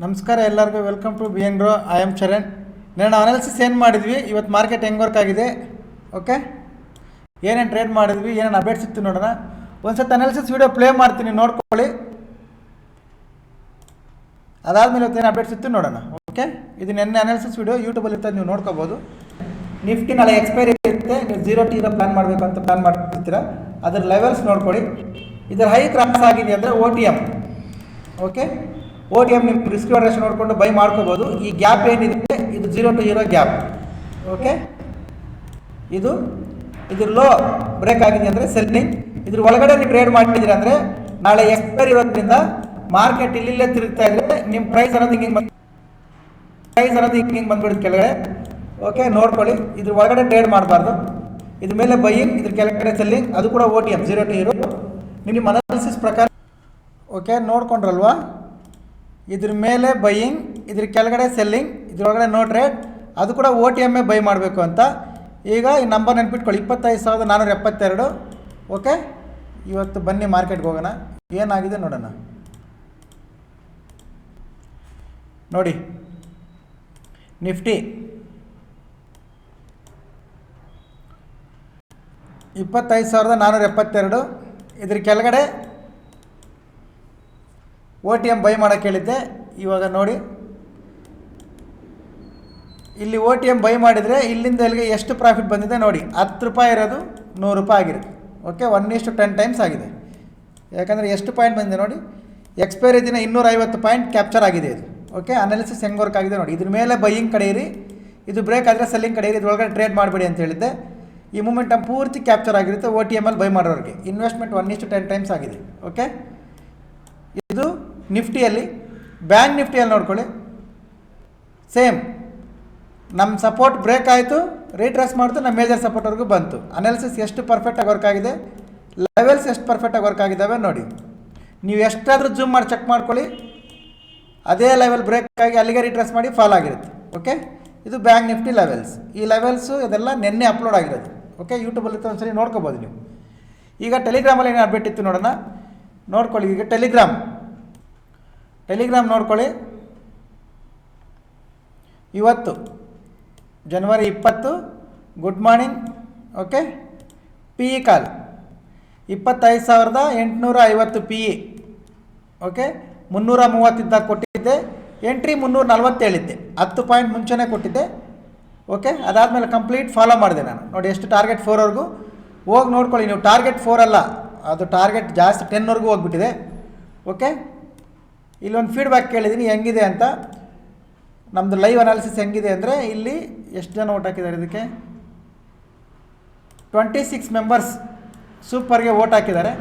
ನಮಸ್ಕಾರ ಎಲ್ಲರಿಗೂ welcome to B N ರೋ ಐ ಆಮ್ ಚರಣ್ ನಾನು ಅನಾಲಿಸಿಸ್ ಏನು ಮಾಡಿದ್ವಿ? ಇವತ್ತು ಮಾರ್ಕೆಟ್ ಹೆಂಗೆ ವರ್ಕ್ ಆಗಿದೆ? ಓಕೆ ಏನೇನು ಟ್ರೇಡ್ ಮಾಡಿದ್ವಿ? ಏನೇನು ಅಪ್ಡೇಟ್ಸ್ ಇತ್ತು ನೋಡೋಣ. ಒಂದು ಸತಿ ಅನಾಲಿಸಿಸ್ ವೀಡಿಯೋ ಪ್ಲೇ ಮಾಡ್ತೀನಿ, ನೋಡ್ಕೊಳ್ಳಿ. ಅದಾದಮೇಲೆ ಇವತ್ತೇನು ಅಪ್ಡೇಟ್ಸ್ ಇತ್ತು ನೋಡೋಣ. ಓಕೆ ಇದು ನೆನ್ನೆ ಅನಾಲಿಸಿಸ್ ವೀಡಿಯೋ ಯೂಟ್ಯೂಬಲ್ಲಿ ಇರ್ತದೆ, ನೀವು ನೋಡ್ಕೋಬೋದು. ನಿಫ್ಟಿ ನಾಳೆ ಎಕ್ಸ್ಪೈರಿ ಇರುತ್ತೆ. ನೀವು ಜೀರೋ ಟಿ ಪ್ಲಾನ್ ಮಾಡಬೇಕು ಅಂತ ಪ್ಲಾನ್ ಮಾಡ್ತಿರ್ತೀರ. ಅದರ ಲೆವೆಲ್ಸ್ ನೋಡ್ಕೊಳ್ಳಿ. ಇದರ ಹೈ ಕ್ರಾಸ್ ಆಗಿದೆ ಅಂದರೆ O T M okay O T M ನಿಮ್ಮ ರಿಸ್ಕ್ ರೇಷನ್ ನೋಡಿಕೊಂಡು ಬೈ ಮಾಡ್ಕೋಬೋದು. ಈ ಗ್ಯಾಪ್ ಏನಿದೆ, ಇದು ಜೀರೋ ಟು ಇರೋ ಗ್ಯಾಪ್ ಓಕೆ ಇದು, ಇದ್ರ ಲೋ ಬ್ರೇಕ್ ಆಗಿದೆ ಅಂದರೆ ಸೆಲ್ಲಿಂಗ್ ಇದ್ರ ಒಳಗಡೆ ನೀವು ಟ್ರೇಡ್ ಮಾಡಿದ್ದೀರ ಅಂದರೆ ನಾಳೆ ಎಕ್ಸ್ಪೈರ್ ಇರೋದ್ರಿಂದ ಮಾರ್ಕೆಟ್ ಇಲ್ಲಿಲ್ಲೇ ತಿರುಗ್ತಾ ಇದ್ರೆ ನಿಮ್ಮ ಪ್ರೈಸ್ ಅನ್ನೋದು ಹಿಂಗೆ ಬಂದು ಪ್ರೈಸ್ ಅನ್ನೋದು ಹಿಂಗೆ ಹಿಂಗೆ ಬಂದ್ಬಿಡುತ್ತೆ ಕೆಳಗಡೆ. ಓಕೆ ನೋಡ್ಕೊಳ್ಳಿ. ಇದ್ರ ಒಳಗಡೆ ಟ್ರೇಡ್ ಮಾಡಬಾರ್ದು. ಇದ್ರ ಮೇಲೆ ಬೈಯಿಂಗ್ ಇದ್ರ ಕೆಳಗಡೆ ಸೆಲ್ಲಿಂಗ್ ಅದು ಕೂಡ O T M zero two ಇರೋ ನಿಮ್ಮ ಅನಾಲಿಸಿಸ್ ಪ್ರಕಾರ ಓಕೆ ನೋಡ್ಕೊಂಡ್ರಲ್ವಾ? ಇದ್ರ ಮೇಲೆ ಬೈಯಿಂಗ್ ಇದ್ರ ಕೆಳಗಡೆ ಸೆಲ್ಲಿಂಗ್ ಇದ್ರೊಳಗಡೆ ನೋಟ್ ರೇಟ್ ಅದು ಕೂಡ ಓ ಟಿ ಎಂ ಬೈ ಮಾಡಬೇಕು ಅಂತ. ಈಗ ಈ ನಂಬರ್ ನೆನ್ಪಿಟ್ಕೊಳ್ಳಿ, ಇಪ್ಪತ್ತೈದು ಸಾವಿರದ ನಾನ್ನೂರ ಎಪ್ಪತ್ತೆರಡು. ಓಕೆ ಇವತ್ತು ಬನ್ನಿ ಮಾರ್ಕೆಟ್ಗೆ ಹೋಗೋಣ. ಏನಾಗಿದೆ ನೋಡೋಣ. ನೋಡಿ. ನಿಫ್ಟಿ. ಇಪ್ಪತ್ತೈದು ಸಾವಿರದ ನಾನ್ನೂರ ಎಪ್ಪತ್ತೆರಡು. ಇದ್ರ ಕೆಳಗಡೆ ಓ ಟಿ ಎಂ ಬೈ ಮಾಡೋಕ್ಕೆ ಹೇಳಿದ್ದೆ. ಇವಾಗ ನೋಡಿ. ಇಲ್ಲಿ ಒ ಟಿ ಎಂ ಬೈ ಮಾಡಿದರೆ ಇಲ್ಲಿಂದ ಇಲ್ಲಿಗೆ ಎಷ್ಟು ಪ್ರಾಫಿಟ್ ಬಂದಿದೆ ನೋಡಿ. ಹತ್ತು ರೂಪಾಯಿ ಇರೋದು ನೂರು ರೂಪಾಯಿ ಆಗಿರುತ್ತೆ. ಓಕೆ ಒನ್ ಇಷ್ಟು ಟೆನ್ ಟೈಮ್ಸ್ ಆಗಿದೆ. ಯಾಕಂದರೆ ಎಷ್ಟು ಪಾಯಿಂಟ್ ಬಂದಿದೆ ನೋಡಿ? ಎಕ್ಸ್ಪೈರಿ ದಿನ ಇನ್ನೂರೈವತ್ತು ಪಾಯಿಂಟ್ ಕ್ಯಾಪ್ಚರ್ ಆಗಿದೆ ಇದು. ಓಕೆ ಅನಾಲಿಸಿಸ್ ಹೆಂಗೆ ವರ್ಕ್ ಆಗಿದೆ ನೋಡಿ. ಇದ್ರ ಮೇಲೆ ಬೈಯಿಂಗ್ ಕಡೆಯಿರಿ ಇದು ಬ್ರೇಕ್ ಆದರೆ ಸೆಲ್ಲಿಂಗ್ ಕಡೆಯಿರಿ ಇದ್ರೊಳಗಡೆ ಟ್ರೇಡ್ ಮಾಡಬೇಡಿ ಅಂತ ಹೇಳಿದ್ದೆ. ಈ ಮೂಮೆಂಟಮ್ ಪೂರ್ತಿ ಕ್ಯಾಪ್ಚರ್ ಆಗಿರುತ್ತೆ ಓ ಟಿ ಎಮಲ್ಲಿ ಬೈ ಮಾಡೋರಿಗೆ. ಇನ್ವೆಸ್ಟ್ಮೆಂಟ್ ಒನ್ ಇಷ್ಟು ಟೆನ್ ಟೈಮ್ಸ್ ಆಗಿದೆ. ಓಕೆ ಇದು ನಿಫ್ಟಿಯಲ್ಲಿ, ಬ್ಯಾಂಕ್ ನಿಫ್ಟಿಯಲ್ಲಿ ನೋಡ್ಕೊಳ್ಳಿ. ಸೇಮ್. ನಮ್ಮ ಸಪೋರ್ಟ್ ಬ್ರೇಕ್ ಆಯಿತು, ರೀಟ್ರೆಸ್ ಮಾಡಿತು ನಮ್ಮ ಮೇಜರ್ ಸಪೋರ್ಟ್ವರೆಗೂ ಬಂತು. ಅನಾಲಿಸಿಸ್ ಎಷ್ಟು ಪರ್ಫೆಕ್ಟಾಗಿ ವರ್ಕ್ ಆಗಿದೆ? ಲೆವೆಲ್ಸ್ ಎಷ್ಟು ಪರ್ಫೆಕ್ಟಾಗಿ ವರ್ಕ್ ಆಗಿದ್ದಾವೆ ನೋಡಿ. ನೀವು ಎಷ್ಟಾದರೂ ಜೂಮ್ ಮಾಡಿ ಚೆಕ್ ಮಾಡ್ಕೊಳ್ಳಿ. ಅದೇ ಲೆವೆಲ್ ಬ್ರೇಕ್ ಆಗಿ ಅಲ್ಲಿಗೆ ರೀಟ್ರೆಸ್ ಮಾಡಿ ಫಾಲ್ ಆಗಿರುತ್ತೆ ಓಕೆ ಇದು ಬ್ಯಾಂಕ್ ನಿಫ್ಟಿ ಲೆವೆಲ್ಸ್. ಈ ಲೆವೆಲ್ಸು ಇದೆಲ್ಲ ನಿನ್ನೆ ಅಪ್ಲೋಡ್ ಆಗಿರೋದು ಓಕೆ ಯೂಟ್ಯೂಬಲ್ಲಿ ಒಂದ್ಸರಿ ನೋಡ್ಕೋಬೋದು ನೀವು. ಈಗ ಟೆಲಿಗ್ರಾಮಲ್ಲಿ ಏನು ಅಡ್ಬಿಟ್ಟಿತ್ತು ನೋಡೋಣ? ನೋಡ್ಕೊಳ್ಳಿ, ಈಗ ಟೆಲಿಗ್ರಾಮ್ ಟೆಲಿಗ್ರಾಮ್ ನೋಡ್ಕೊಳ್ಳಿ. ಇವತ್ತು ಜನವರಿ ಇಪ್ಪತ್ತು, good morning, okay? P E call ಇಪ್ಪತ್ತೈದು ಸಾವಿರದ ಎಂಟುನೂರ ಐವತ್ತು ಪಿ ಇ ಓಕೆ? ಮುನ್ನೂರ ಮೂವತ್ತಿದ್ದ ಕೊಟ್ಟಿದ್ದೆ, ಎಂಟ್ರಿ ಮುನ್ನೂರ ನಲ್ವತ್ತೇಳಿದ್ದೆ, ಹತ್ತು ಪಾಯಿಂಟ್ ಮುಂಚೆನೇ ಕೊಟ್ಟಿದ್ದೆ, ಓಕೆ? ಅದಾದಮೇಲೆ ಕಂಪ್ಲೀಟ್ ಫಾಲೋ ಮಾಡಿದೆ ನಾನು. ನೋಡಿ, ಎಷ್ಟು ಟಾರ್ಗೆಟ್ ಫೋರ್ವರೆಗೂ ಹೋಗಿ ನೋಡ್ಕೊಳ್ಳಿ, ನೀವು ಟಾರ್ಗೆಟ್ ಫೋರ್ ಅಲ್ಲ, ಅದು ಟಾರ್ಗೆಟ್ ಜಾಸ್ತಿ ಟೆನ್ವರೆಗೂ ಹೋಗ್ಬಿಟ್ಟಿದೆ, ಓಕೆ? ಇಲ್ಲೊಂದು ಫೀಡ್ಬ್ಯಾಕ್ ಕೇಳಿದ್ದೀನಿ ಹೆಂಗಿದೆ ಅಂತ? ನಮ್ಮದು ಲೈವ್ ಅನಾಲಿಸಿಸ್ ಹೆಂಗಿದೆ ಅಂದರೆ ಇಲ್ಲಿ ಎಷ್ಟು ಜನ ಓಟ್ ಹಾಕಿದ್ದಾರೆ ಇದಕ್ಕೆ? ಟ್ವೆಂಟಿ ಸಿಕ್ಸ್ ಮೆಂಬರ್ಸ್ ಸೂಪರ್ಗೆ ಓಟ್ ಹಾಕಿದ್ದಾರೆ.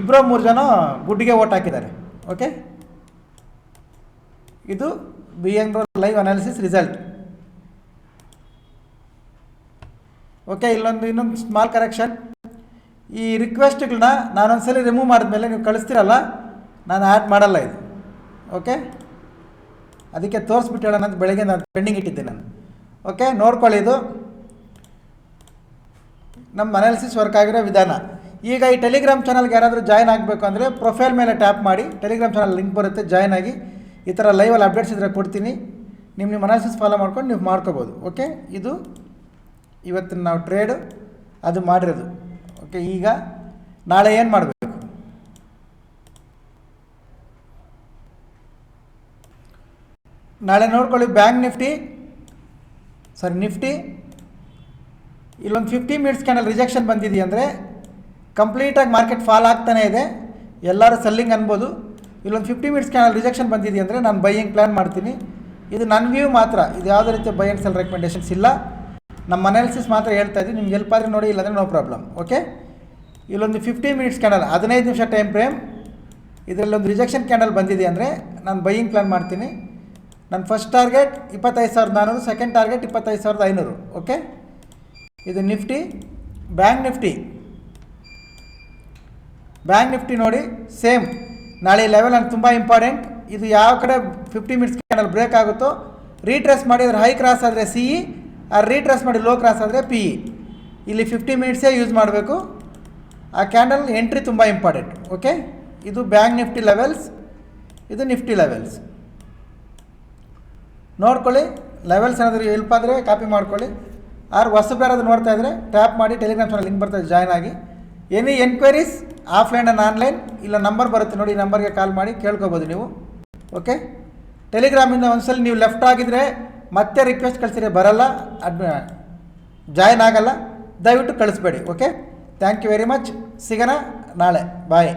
ಇಬ್ಬರು ಮೂರು ಜನ ಗುಡ್ಗೆ ಓಟ್ ಹಾಕಿದ್ದಾರೆ ಓಕೆ ಇದು B N live analysis result okay ಇಲ್ಲೊಂದು, ಇನ್ನೊಂದು ಸ್ಮಾಲ್ ಕರೆಕ್ಷನ್ ಈ ರಿಕ್ವೆಸ್ಟ್ಗಳನ್ನ ನಾನೊಂದ್ಸಲಿ ರಿಮೂವ್ ಮಾಡಿದ್ಮೇಲೆ ನೀವು ಕಳಿಸ್ತೀರಲ್ಲ? ನಾನು ಆ್ಯಡ್ ಮಾಡಲ್ಲ ಇದು. ಓಕೆ ಅದಕ್ಕೆ ತೋರಿಸ್ಬಿಟ್ಟು ಹೇಳೋಣ ಅಂತ ಬೆಳಗ್ಗೆ ನಾನು ಪೆಂಡಿಂಗ್ ಇಟ್ಟಿದ್ದೆ ನಾನು. ಓಕೆ ನೋಡ್ಕೊಳ್ಳಿ ಇದು. ನಮ್ಮ ಅನಾಲಿಸಿಸ್ ವರ್ಕ್ ಆಗಿರೋ ವಿಧಾನ. ಈಗ ಈ ಟೆಲಿಗ್ರಾಮ್ ಚಾನಲ್ಗೆ ಯಾರಾದರೂ ಜಾಯ್ನ್ ಆಗಬೇಕು ಅಂದರೆ ಪ್ರೊಫೈಲ್ ಮೇಲೆ ಟ್ಯಾಪ್ ಮಾಡಿ, ಟೆಲಿಗ್ರಾಮ್ ಚಾನಲ್ ಲಿಂಕ್ ಬರುತ್ತೆ, ಜಾಯ್ನ್ ಆಗಿ ಈ ಥರ ಲೈವಲ್ಲಿ ಅಪ್ಡೇಟ್ಸ್ ಇದ್ರೆ ಕೊಡ್ತೀನಿ. ನಿಮ್ಮ ನಿಮ್ಮ ಅನಾಲಿಸಿಸ್ ಫಾಲೋ ಮಾಡ್ಕೊಂಡು ನೀವು ಮಾಡ್ಕೋಬೋದು. ಓಕೆ ಇದು ಇವತ್ತಿನ ನಾವು ಟ್ರೇಡು ಅದು ಮಾಡಿರೋದು. ಓಕೆ ಈಗ ನಾಳೆ ಏನು ಮಾಡಬೇಕು? ನಾಳೆ ನೋಡ್ಕೊಳ್ಳಿ ಬ್ಯಾಂಕ್ ನಿಫ್ಟಿ. Sorry, Nifty. ಇಲ್ಲೊಂದು ಫಿಫ್ಟಿ ಮಿನಿಟ್ಸ್ ಕ್ಯಾಂಡಲ್ ರಿಜೆಕ್ಷನ್ ಬಂದಿದೆಯಂದರೆ ಕಂಪ್ಲೀಟಾಗಿ ಮಾರ್ಕೆಟ್ ಫಾಲ್ ಆಗ್ತಾನೇ ಇದೆ. ಎಲ್ಲರೂ ಸೆಲ್ಲಿಂಗ್ ಅನ್ಬೋದು. ಇಲ್ಲೊಂದು ಫಿಫ್ಟಿ ಮಿನಿಟ್ಸ್ ಕ್ಯಾನಲ್ ರಿಜೆಕ್ಷನ್ ಬಂದಿದೆಯಂದರೆ ನಾನು ಬೈಯಿಂಗ್ ಪ್ಲ್ಯಾನ್ ಮಾಡ್ತೀನಿ. ಇದು ನನ್ನ ವ್ಯೂ ಮಾತ್ರ. ಇದು ಯಾವುದೇ ರೀತಿಯ ಬೈ ಆ್ಯಂಡ್ ಸೆಲ್ ರೆಕಮೆಂಡೇಷನ್ಸ್ ಇಲ್ಲ. ನಮ್ಮ ಅನಾಲಿಸಿಸ್ ಮಾತ್ರ ಹೇಳ್ತಾ ಇದ್ದೀನಿ. ನಿಮ್ಗೆ ಹೆಲ್ಪ್ ಆದರೆ ನೋಡಿ, ಇಲ್ಲಾಂದರೆ ನೋ ಪ್ರಾಬ್ಲಮ್ ಓಕೆ ಇಲ್ಲೊಂದು ಫಿಫ್ಟಿ ಮಿನಿಟ್ಸ್ ಕ್ಯಾಂಡಲ್ ಹದಿನೈದು ನಿಮಿಷ ಟೈಮ್ ಫ್ರೇಮ್ ಇದರಲ್ಲೊಂದು ರಿಜೆಕ್ಷನ್ ಕ್ಯಾಂಡಲ್ ಬಂದಿದೆ ಅಂದರೆ ನಾನು ಬೈಯಿಂಗ್ ಪ್ಲ್ಯಾನ್ ಮಾಡ್ತೀನಿ. ನನ್ನ ಫಸ್ಟ್ ಟಾರ್ಗೆಟ್ ಇಪ್ಪತ್ತೈದು ಸಾವಿರದ ನಾನ್ನೂರು ಸೆಕೆಂಡ್ ಟಾರ್ಗೆಟ್ ಇಪ್ಪತ್ತೈದು ಸಾವಿರದ ಐನೂರು ಓಕೆ ಇದು Nifty bank Nifty. Bank Nifty ನೋಡಿ ಸೇಮ್ ನಾಳೆ ಲೆವೆಲ್ ನಂಗೆ ತುಂಬ ಇಂಪಾರ್ಟೆಂಟ್ ಇದು ಯಾವ ಕಡೆ ಫಿಫ್ಟಿ ಮಿನಿಟ್ಸ್ ಕ್ಯಾಂಡಲ್ ಬ್ರೇಕ್ ಆಗುತ್ತೋ ರೀಟ್ರೆಸ್ ಮಾಡಿದರೆ ಹೈ ಕ್ರಾಸ್ ಆದರೆ ಸಿ ಇ ಆ ರೀಟ್ರೆಸ್ ಮಾಡಿ ಲೋ ಕ್ರಾಸ್ ಆದರೆ ಪಿ ಇ ಇಲ್ಲಿ ಫಿಫ್ಟಿ ಮಿನಿಟ್ಸೇ ಯೂಸ್ ಮಾಡಬೇಕು. ಆ ಕ್ಯಾಂಡಲ್ ಎಂಟ್ರಿ ತುಂಬ ಇಂಪಾರ್ಟೆಂಟ್ ಓಕೆ ಇದು ಬ್ಯಾಂಕ್ ನಿಫ್ಟಿ ಲೆವೆಲ್ಸ್ ಇದು ನಿಫ್ಟಿ ಲೆವೆಲ್ಸ್ ನೋಡ್ಕೊಳ್ಳಿ. ಲೆವೆಲ್ಸ್ ಏನಾದರೂ ಹೆಲ್ಪ್ ಆದರೆ ಕಾಪಿ ಮಾಡ್ಕೊಳ್ಳಿ. ಆರು ಹೊಸಬ್ರು ನೋಡ್ತಾ ಇದ್ದರೆ ಟ್ಯಾಪ್ ಮಾಡಿ ಟೆಲಿಗ್ರಾಮ್ ಚಾನಲ್ ಲಿಂಕ್ ಬರ್ತದೆ ಜಾಯ್ನ್ ಆಗಿ. Any enquiries offline and online ಇಲ್ಲ ನಂಬರ್ ಬರುತ್ತೆ ನೋಡಿ, ಈ ನಂಬರ್ಗೆ ಕಾಲ್ ಮಾಡಿ ಕೇಳ್ಕೊಬೋದು ನೀವು. ಓಕೆ ಟೆಲಿಗ್ರಾಮಿಂದ ಒಂದ್ಸಲ ನೀವು ಲೆಫ್ಟ್ ಆಗಿದ್ರೆ ಮತ್ತೆ ರಿಕ್ವೆಸ್ಟ್ ಕಳಿಸಿದ್ರೆ ಬರಲ್ಲ ಅಡ್ಮಿ ಜಾಯ್ನ್ ಆಗಲ್ಲ. ದಯವಿಟ್ಟು ಕಳಿಸ್ಬೇಡಿ okay thank you very much ಸಿಗೋಣ ನಾಳೆ. ಬಾಯ್